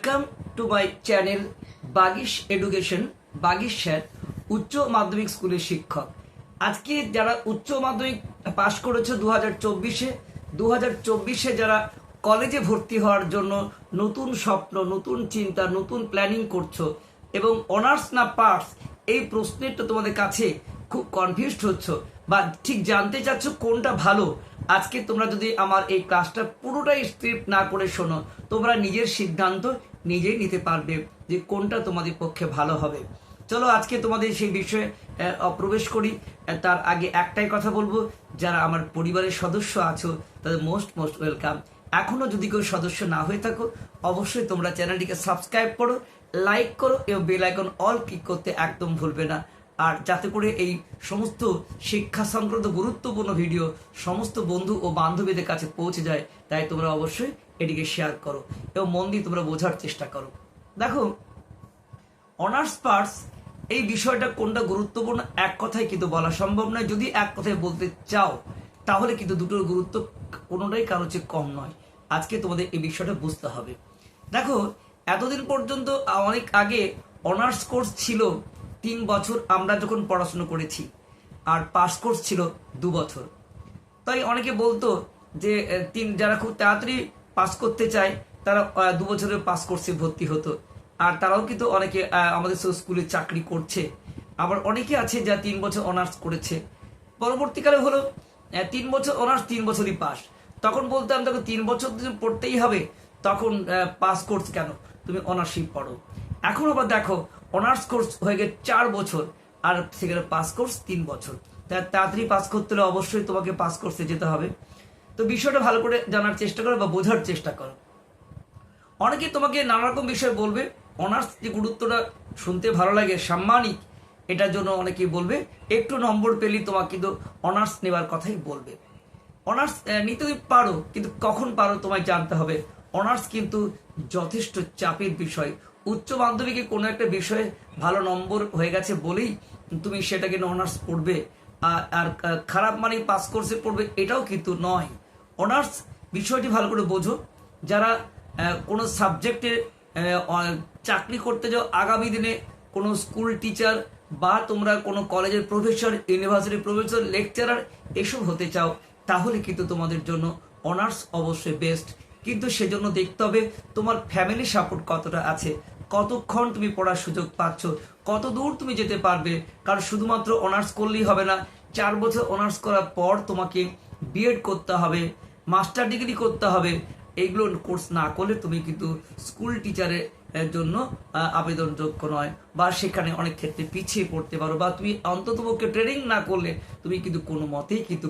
Welcome to my channel Bagish education Bagish sir উচ্চ মাধ্যমিক স্কুলের শিক্ষক। আজকে যারা উচ্চ মাধ্যমিক পাশ করেছে দু হাজার চব্বিশে দু হাজার চব্বিশে যারা কলেজে ভর্তি হওয়ার জন্য নতুন স্বপ্ন, নতুন চিন্তা, নতুন প্ল্যানিং করছ এবং অনার্স না পাস এই প্রশ্নেরটা তোমাদের কাছে খুব কনফিউজড হচ্ছ বা ঠিক জানতে চাচ্ছ কোনটা ভালো, আজকে তোমরা যদি আমার এই ক্লাসটা পুরোটাই স্ক্রিপ্ট না করে শোনো, তোমরা নিজের সিদ্ধান্ত নিজেই নিতে পারবে যে কোনটা তোমাদের পক্ষে ভালো হবে। চলো আজকে তোমাদের সেই বিষয়ে আহ, প্রবেশ করি। তার আগে একটাই কথা বলব যারা আমার পরিবারের সদস্য আছো তাদের মোস্ট মোস্ট ওয়েলকাম এখনও যদি কেউ সদস্য না হয়ে থাকো অবশ্যই তোমরা চ্যানেলটিকে সাবস্ক্রাইব করো লাইক করো এবং বেল আইকন অল ক্লিক করতে একদম ভুলবে না। আর যাতে করে এই সমস্ত শিক্ষা সংক্রান্ত গুরুত্বপূর্ণ ভিডিও সমস্ত বন্ধু ও বান্ধবীদের কাছে পৌঁছে যায় তাই তোমরা অবশ্যই এটিকে শেয়ার করো এবং মন দিয়ে তোমরা বোঝার চেষ্টা করো। দেখো অনার্স পার্টস এই বিষয়টা কোনটা গুরুত্বপূর্ণ এক কথায় কিন্তু বলা সম্ভব নয়। যদি এক কথায় বলতে চাও, তাহলে কিন্তু দুটোর গুরুত্ব কোনোটাই কারও চেয়ে কম নয়। আজকে তোমাদের এই বিষয়টা বুঝতে হবে। দেখো, এতদিন পর্যন্ত অনেক আগে অনার্স কোর্স ছিল তিন বছর আমরা যখন পড়াশুনো করেছি, আর পাস কোর্স ছিল দু বছর। তাই অনেকে বলতো যে তিন, যারা খুব তাড়াতাড়ি পাস করতে চায়, তারা দু বছরের পাস কোর্সে ভর্তি হতো। আর তারাও কিন্তু অনেকে আমাদের স্কুলে চাকরি করছে। আবার অনেকে আছে যা তিন বছর অনার্স করেছে। পরবর্তীকালে হলো তিন বছর অনার্স, তিন বছরই পাস। তখন বলতাম তখন তিন বছর পড়তেই হবে, তখন পাস কোর্স কেন? তুমি অনার্সই পড়ো। এখন আবার দেখো, অনার্স কোর্স হয়ে গেছে চার বছর, আর সেখানে পাস কোর্স তিন বছর। তাড়াতাড়ি পাস করতে হলে অবশ্যই তোমাকে পাস কোর্সে যেতে হবে। তো বিষয়টা ভালো করে জানার চেষ্টা করো বা বোঝার চেষ্টা করো। অনেকে তোমাকে নানা রকম বিষয় বলবে অনার্স যে গুরুত্বটা শুনতে ভালো লাগে, সাম্মানিক এটার জন্য অনেকেই বলবে, একটু নম্বর পেলেই তোমাকে কিন্তু অনার্স নেবার কথাই বলবে। অনার্স নিতে পারো, কিন্তু কখন পারো তোমায় জানতে হবে। অনার্স কিন্তু যথেষ্ট চাপের বিষয়। উচ্চ মাধ্যমিকে কোনো একটা বিষয়ে ভালো নম্বর হয়ে গেছে বলেই তুমি সেটাকে অনার্স পড়বে, আর খারাপ মানে পাস কোর্সে পড়বে, এটাও কিন্তু নয়। অনার্স বিষয়টি ভালো করে বোঝো। যারা কোনো সাবজেক্টে চাকরি করতে যাও, আগামী দিনে কোনো স্কুল টিচার বা তোমরা কোনো কলেজের প্রফেসর ইউনিভার্সিটির প্রফেসর লেকচারার এসব হতে চাও, তাহলে কিন্তু তোমাদের জন্য অনার্স অবশ্যই বেস্ট কিন্তু সেজন্য দেখতে হবে তোমার ফ্যামিলি সাপোর্ট কতটা আছে, কতক্ষণ তুমি পড়ার সুযোগ পাচ্ছ, কত দূর তুমি যেতে পারবে। কারণ শুধুমাত্র অনার্স করলেই হবে না, চার বছর অনার্স করার পর তোমাকে বিএড করতে হবে। মাস্টার ডিগ্রি করতে হবে। এইগুলো কোর্স না করলে তুমি কিন্তু স্কুল টিচারের জন্য আবেদনযোগ্য নয়। বা সেখানে অনেক ক্ষেত্রে পিছিয়ে পড়তে পারো বা তুমি অন্ততপক্ষে ট্রেনিং না করলে তুমি কিন্তু কোনো মতেই কিন্তু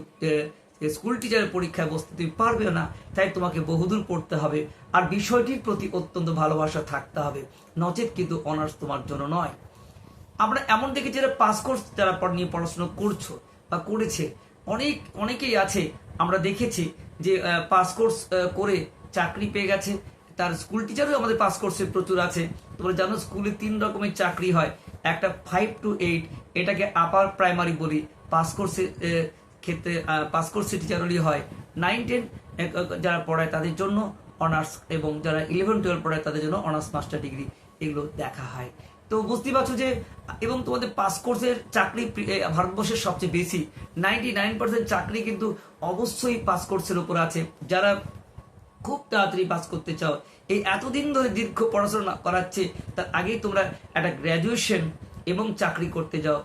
স্কুল টিচারের পরীক্ষায় বসতে তুমি পারবে না। তাই তোমাকে বহুদূর পড়তে হবে। আর বিষয়টির প্রতি অত্যন্ত ভালোবাসা থাকতে হবে। নচেত কিন্তু অনার্স তোমার জন্য নয়। আমরা এমন দেখি যারা পাস কোর্স যারা নিয়ে পড়াশোনা করছ বা করেছে, অনেক, অনেকেই আছে আমরা দেখেছি যে পাস কোর্স করে চাকরি পেয়ে গেছে। তার স্কুল টিচারও আমাদের পাস কোর্সে প্রচুর আছে। তোমরা জানো স্কুলে তিন রকমের চাকরি হয়। একটা ফাইভ টু এইট এটাকে আপার প্রাইমারি বলি। পাস কোর্সের ক্ষেত্রে পাস কোর্সে টিচারলি হয়। নাইন টেন যারা পড়ায় তাদের জন্য অনার্স এবং যারা ইলেভেন টুয়েলভ পড়ায় তাদের জন্য অনার্স মাস্টার ডিগ্রি এগুলো দেখা হয়। তো বুঝতেই পারছ যে, এবং তোমাদের পাস কোর্সের চাকরি ভারতবর্ষের সবচেয়ে বেশি। নাইনটি নাইন পার্সেন্ট চাকরি কিন্তু অবশ্যই পাস কোর্সের উপর আছে। যারা খুব তাড়াতাড়ি পাস করতে চাও, এই এতদিন ধরে দীর্ঘ পড়াশোনা করাচ্ছে, তার আগেই তোমরা একটা গ্র্যাজুয়েশন এবং চাকরি করতে যাও।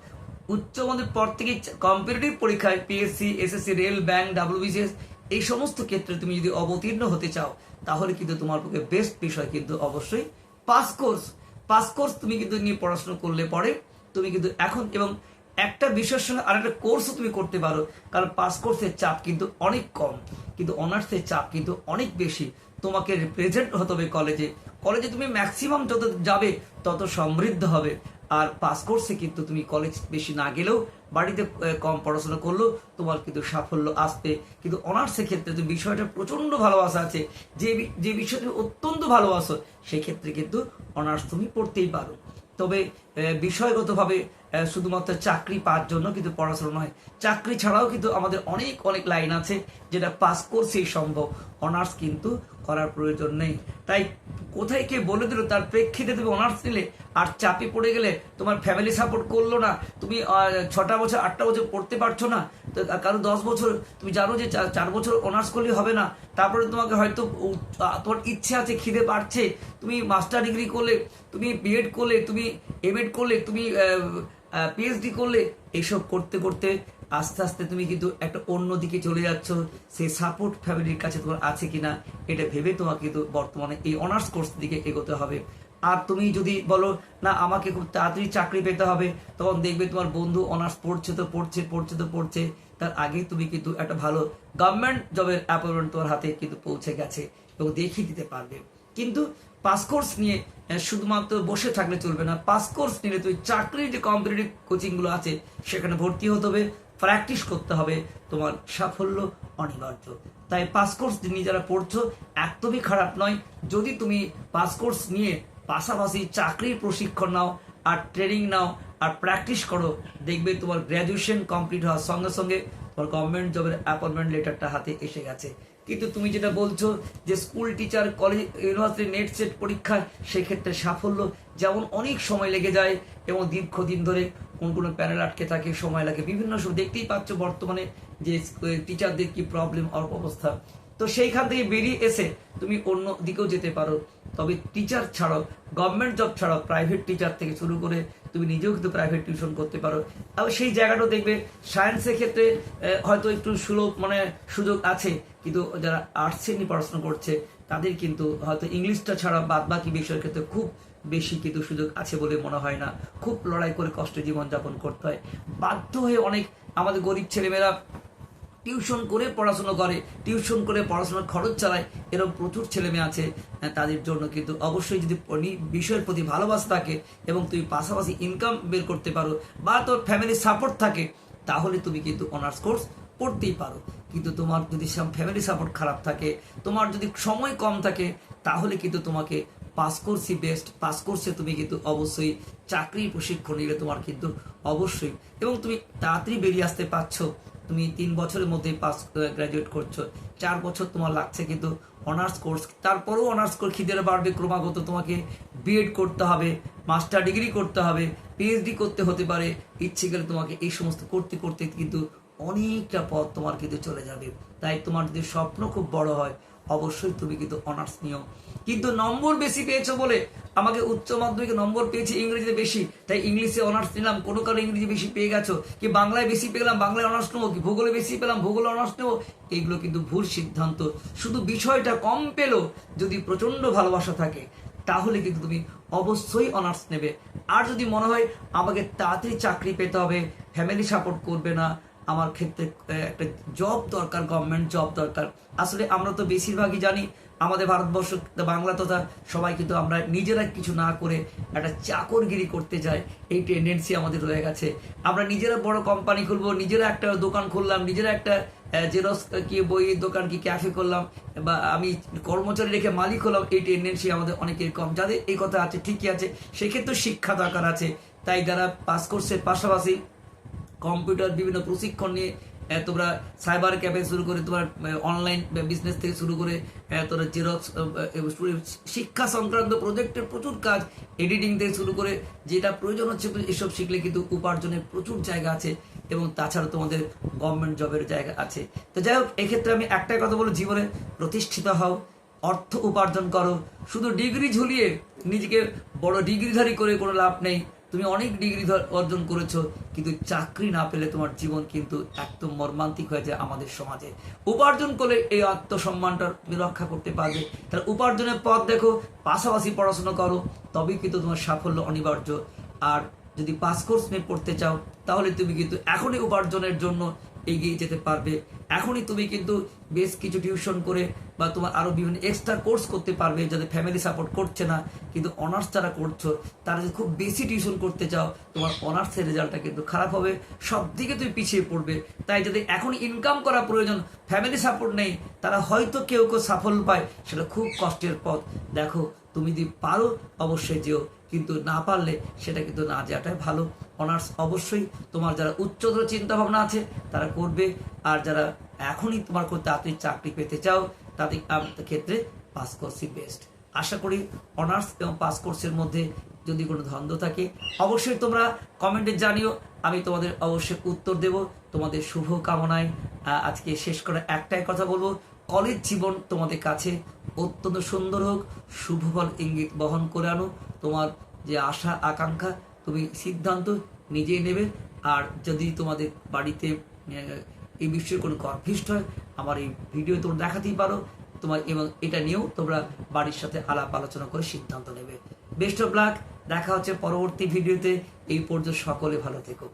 উচ্চ মাধ্যমিক পর থেকে কম্পিটিটিভ পরীক্ষায় PSC SSC rail bank WBCS এই সমস্ত ক্ষেত্রে তুমি যদি অবতীর্ণ হতে চাও, তাহলে কিন্তু তোমার পক্ষে বেস্ট বিষয় কিন্তু অবশ্যই পাস কোর্স। পাস কোর্স তুমি কিন্তু নিয়ে পড়াশোনা করলে পরে তুমি কিন্তু এখন এবং একটা বিষয়ের সঙ্গে আর একটা কোর্সও তুমি করতে পারো। কারণ পাস কোর্সের চাপ কিন্তু অনেক কম। কিন্তু অনার্সের চাপ কিন্তু অনেক বেশি। তোমাকে রিপ্রেজেন্ট হতে হবে কলেজে কলেজে তুমি ম্যাক্সিমাম যত যাবে, তত সমৃদ্ধ হবে। আর পাস কোর্সে কিন্তু তুমি কলেজ বেশি না গেলেও বাড়িতে কম পড়াশোনা করলেও তোমার কিন্তু সাফল্য আসবে। কিন্তু অনার্সের ক্ষেত্রে তুমি বিষয়টা প্রচণ্ড ভালোবাসা আছে। যে যে বিষয়টা অত্যন্ত ভালোবাসো, সেক্ষেত্রে কিন্তু অনার্স তুমি পড়তেই পারো। তবে বিষয়গতভাবে শুধুমাত্র চাকরি পাওয়ার জন্য কিন্তু পড়াশোনা নয়, চাকরি ছাড়াও কিন্তু আমাদের অনেক অনেক লাইন আছে যেটা পাস কোর্সেই সম্ভব। অনার্স কিন্তু করার প্রয়োজন নেই। তাই কোথায় কে বলে দিল, তার প্রেক্ষিতে তুমি অনার্স নিলে আর চাপে পড়ে গেলে তোমার ফ্যামিলি সাপোর্ট করল না। তুমি ছটা বছর, আটটা বছর পড়তে পারছ না। তো, কারণ দশ বছর, তুমি জানো যে চার- বছর অনার্স করলে হবে না। তারপরে তোমাকে হয়তো তোমার ইচ্ছে আছে, খিদে বাড়ছে তুমি মাস্টার ডিগ্রি করলে, তুমি বিএড করলে, তুমি এমএড করলে, তুমি পিএইচডি করলে, এইসব করতে করতে আস্তে আস্তে তুমি কিন্তু একটা অন্য দিকে চলে যাচ্ছ সেই সাপোর্ট ফ্যামিলির কাছে তোমার আছে কিনা, এটা ভেবে তোমাকে কিন্তু বর্তমানে এই অনার্স কোর্স দিকে এগোতে হবে। আর তুমি যদি বলো, না, আমাকে খুব তাড়াতাড়ি চাকরি পেতে হবে, তখন দেখবে তোমার বন্ধু অনার্স পড়ছে তো পড়ছে পড়ছে তো পড়ছে। তার আগে তুমি কিন্তু একটা ভালো গভর্নমেন্ট জবের অ্যাপয়েন্টমেন্ট তোমার হাতে কিন্তু পৌঁছে গেছে এবং দেখিয়ে দিতে পারবে। কিন্তু পাস কোর্স নিয়ে শুধুমাত্র বসে থাকলে চলবে না। পাস কোর্স নিলে তুই চাকরির যে কম্পিটিটিভ কোচিংগুলো আছে, সেখানে ভর্তি হতে হবে। প্র্যাকটিস করতে হবে তোমার সাফল্য অনিবার্য। তাই পাস কোর্স নিয়ে যারা পড়ছো, একদমই খারাপ নয়। যদি তুমি পাস কোর্স নিয়ে পাশাপাশি চাকরির প্রশিক্ষণ নাও, আর ট্রেনিং নাও, আর প্র্যাকটিস করো, দেখবে তোমার গ্র্যাজুয়েশন কমপ্লিট হওয়ার সঙ্গে সঙ্গে তোমার গভর্নমেন্ট জবের অ্যাপয়েন্টমেন্ট লেটারটা হাতে এসে গেছে। কিন্তু তুমি যেটা বলছো যে school teacher college university NET SET পরীক্ষা সেক্ষেত্রে সাফল্য, যেমন অনেক সময় লেগে যায় এবং দীর্ঘদিন ধরে কোন কোনো প্যানেল আটকে থাকে, সময় লাগে, বিভিন্ন দেখতেই পাচ্ছ বর্তমানে যে টিচারদের কি প্রবলেম অবস্থা। তো সেইখান থেকে বেরিয়ে এসে তুমি অন্য দিকেও যেতে পারো। তবে টিচার ছাড়াও গভর্নমেন্ট জব ছাড়াও প্রাইভেট টিচার থেকে শুরু করে তুমি নিজেও কিন্তু প্রাইভেট টিউশন করতে পারো। আর সেই জায়গাটাও দেখবে সায়েন্সের ক্ষেত্রে হয়তো একটু সুলভ মানে সুযোগ আছে, কিন্তু যারা আর্টসে নিয়ে পড়াশোনা করছে, তাদের কিন্তু হয়তো ইংলিশটা ছাড়া বাদ বাকি বিষয়ের ক্ষেত্রে খুব বেশি কিন্তু সুযোগ আছে বলে মনে হয় না। খুব লড়াই করে কষ্ট জীবনযাপন করতে হয়। বাধ্য হয়ে অনেক আমাদের গরিব ছেলেমেয়েরা টিউশন করে পড়াশোনা করে, টিউশন করে পড়াশোনার খরচ চালায়, এরকম প্রচুর ছেলে মেয়ে আছে তাদের জন্য কিন্তু অবশ্যই যদি বিষয়ের প্রতি ভালোবাসা থাকে এবং তুমি পাশাপাশি ইনকাম বের করতে পারো বা তোর ফ্যামিলির সাপোর্ট থাকে, তাহলে তুমি কিন্তু অনার্স কোর্স পড়তেই পারো। কিন্তু তোমার যদি ফ্যামিলি সাপোর্ট খারাপ থাকে, তোমার যদি সময় কম থাকে, তাহলে কিন্তু তোমাকে পাস কোর্সই বেস্ট পাস কোর্সে তুমি কিন্তু অবশ্যই চাকরির প্রশিক্ষণ নিলে তোমার কিন্তু অবশ্যই। এবং তুমি তাড়াতাড়ি বেরিয়ে আসতে পারছ তুমি তিন বছরের মধ্যে পাস গ্রাজুয়েট করছ। চার বছর তোমার লাগছে, কিন্তু অনার্স কোর্স তারপরেও অনার্স কোর্স খিদের বাড়বে ক্রমাগত। তোমাকে বিএড করতে হবে মাস্টার ডিগ্রি করতে হবে পিএইচডি করতে হতে পারে। ইচ্ছে গেলে তোমাকে এই সমস্ত করতে করতে কিন্তু অনেকটা পথ তোমার কিন্তু চলে যাবে। তাই তোমার যদি স্বপ্ন খুব বড় হয় অবশ্যই তুমি কিন্তু অনার্স নিও। কিন্তু নম্বর বেশি পেয়েছ বলে আমাকে উচ্চ মাধ্যমিকে নম্বর পেয়েছি ইংরেজিতে বেশি, তাই ইংলিশে অনার্স নিলাম। কোনো কারণে ইংরেজি বেশি পেয়ে গেছো? কি বাংলায় বেশি পেলাম? বাংলায় অনার্স নেব? কি ভূগোলে বেশি পেলাম? ভূগোলে অনার্স নেব? এইগুলো কিন্তু ভুল সিদ্ধান্ত। শুধু বিষয়টা কম পেল, যদি প্রচণ্ড ভালোবাসা থাকে, তাহলে কিন্তু তুমি অবশ্যই অনার্স নেবে। আর যদি মনে হয় আমাকে তাড়াতাড়ি চাকরি পেতে হবে ফ্যামিলি সাপোর্ট করবে না আমার ক্ষেত্রে একটা জব দরকার গভর্নমেন্ট জব দরকার। আসলে আমরা তো বেশিরভাগই জানি, আমাদের ভারতবর্ষ, বাংলা তথা সবাই কিন্তু আমরা নিজেরা কিছু না করে একটা চাকরগিরি করতে যাই, এই টেন্ডেন্সি আমাদের রয়ে গেছে। আমরা নিজেরা বড় কোম্পানি খুলবো, নিজেরা একটা দোকান খুললাম, নিজেরা একটা জেরক্স কি বইয়ের দোকান কি ক্যাফে করলাম, বা আমি কর্মচারী রেখে মালিক হলাম, এই টেন্ডেন্সি আমাদের অনেকের কম। যাদের এই কথা আছে, ঠিকই আছে সেক্ষেত্রে শিক্ষা দরকার আছে। তাই যারা পাস কোর্সের পাশাপাশি কম্পিউটার বিভিন্ন প্রশিক্ষণ নিয়ে তোমরা সাইবার ক্যাফে শুরু করে, তোমার অনলাইন বিজনেস থেকে শুরু করে তোমরা জেরক্স শিক্ষা সংক্রান্ত প্রজেক্টের প্রচুর কাজ এডিটিং থেকে শুরু করে, যেটা প্রয়োজন হচ্ছে, এসব শিখলে কিন্তু উপার্জনের প্রচুর জায়গা আছে এবং তাছাড়া তোমাদের গভর্নমেন্ট জবের জায়গা আছে। তো যাই হোক, এক্ষেত্রে আমি একটাই কথা বলব, জীবনে প্রতিষ্ঠিত হও, অর্থ উপার্জন করো, শুধু ডিগ্রি ঝুলিয়ে নিজেকে বড় ডিগ্রিধারী করে কোনো লাভ নেই তুমি অনেক ডিগ্রি অর্জন করেছ, কিন্তু চাকরি না পেলে তোমার জীবন কিন্তু একদম মর্মান্তিক হয়ে যায় আমাদের সমাজে। উপার্জন করলে এই আত্মসম্মানটা তুমি রক্ষা করতে পারবে। তাহলে উপার্জনের পথ দেখো, পাশাপাশি পড়াশোনা করো, তবেই কিন্তু তোমার সাফল্য অনিবার্য। আর যদি পাস কোর্স নিয়ে পড়তে চাও, তাহলে তুমি কিন্তু এখনই উপার্জনের জন্য এগিয়ে যেতে পারবে। এখনই তুমি কিন্তু বেশ কিছু টিউশন করে বা তোমার আরও বিভিন্ন এক্সট্রা কোর্স করতে পারবে যাদের ফ্যামিলি সাপোর্ট করছে না। কিন্তু অনার্স যারা করছ, তারা যদি খুব বেশি টিউশন করতে চাও, তোমার অনার্সের রেজাল্টটা কিন্তু খারাপ হবে। সব দিকে তুমি পিছিয়ে পড়বে। তাই যদি এখন ইনকাম করা প্রয়োজন ফ্যামিলি সাপোর্ট নেই, তারা হয়তো কেউ কেউ সাফল্য পায়। সেটা খুব কষ্টের পথ। দেখো, তুমি যদি পারো, অবশ্যই যেও। কিন্তু না পারলে, সেটা কিন্তু না যাওয়াটাই ভালো। অনার্স অবশ্যই তোমার যারা উচ্চতর চিন্তা ভাবনা আছে, তারা করবে। আর যারা এখনই তোমার খুব তাড়াতাড়ি চাকরি পেতে চাও, তাদের ক্ষেত্রে পাস কোর্সই বেস্ট আশা করি অনার্স এবং পাস কোর্সের মধ্যে যদি কোনো দ্বন্দ্ব থাকে, অবশ্যই তোমরা কমেন্টে জানিও। আমি তোমাদের অবশ্যই উত্তর দেব। তোমাদের শুভ কামনায় আজকে শেষ করে একটাই কথা বলব। কলেজ জীবন তোমাদের কাছে অত্যন্ত সুন্দর হোক। শুভ ফল ইঙ্গিত বহন করে আনো। তোমার যে আশা, আকাঙ্ক্ষা তুমি সিদ্ধান্ত নিজেই নেবে। আর যদি তোমাদের বাড়িতে এই বিষয়ে কোনো কনফিউস্ট হয়, আমার এই ভিডিও তোমরা দেখাতেই পারো। তোমার, এবং এটা নিয়েও তোমরা বাড়ির সাথে আলাপ আলোচনা করে সিদ্ধান্ত নেবে। বেস্ট অফ লাক দেখা হচ্ছে পরবর্তী ভিডিওতে। এই পর্যন্ত সকলে ভালো থেকো।